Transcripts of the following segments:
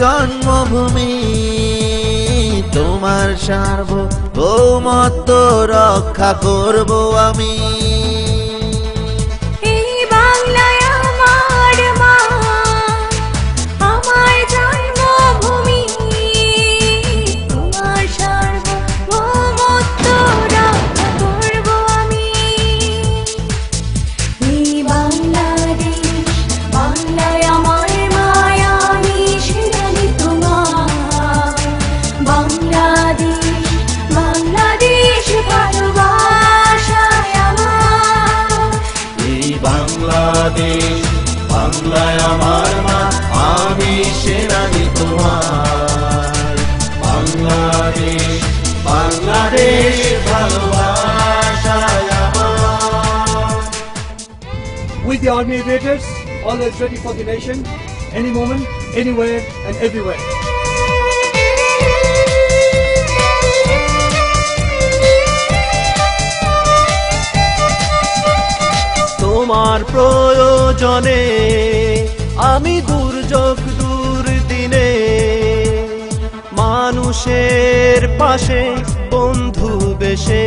জন্মভূমি তোমার সার্বভৌমত্ব রক্ষা করব আমি। বাংলায় আমার মা আমি সেনানি তোমার বাংলাদেশ বাংলাদেশ ভালোবাসায় আমার with the Army Aviators, always ready for the nation, any moment, anywhere, and everywhere. তোমার প্রয়োজনে আমি দুর্যোগ দূর দিনে মানুষের পাশে বন্ধু বেশে।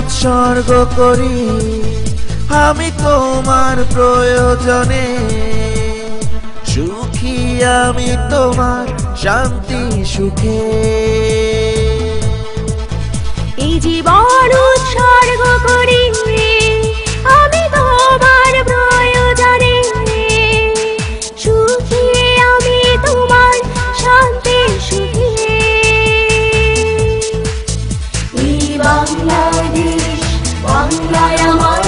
উৎসর্গ করি আমি তোমার প্রয়োজনে। সুখী আমি তোমার শান্তি সুখে। এই জীবন বাংলায় আমার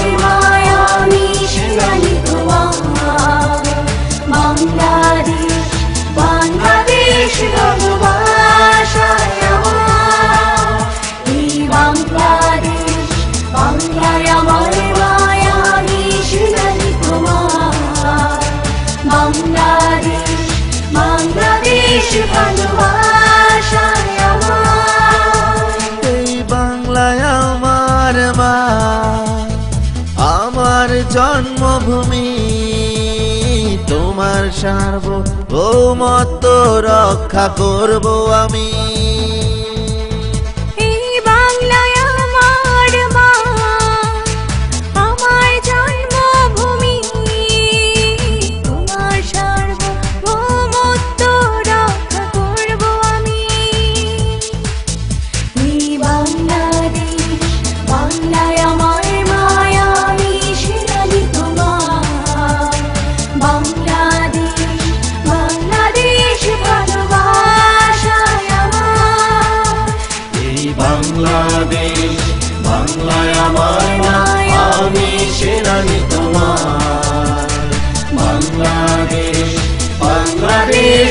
তোমার মত রক্ষা করব আমি। বাংলাদেশ বাংলায় আমার আমি সেনানি তোমার। বাংলাদেশ বাংলাদেশ।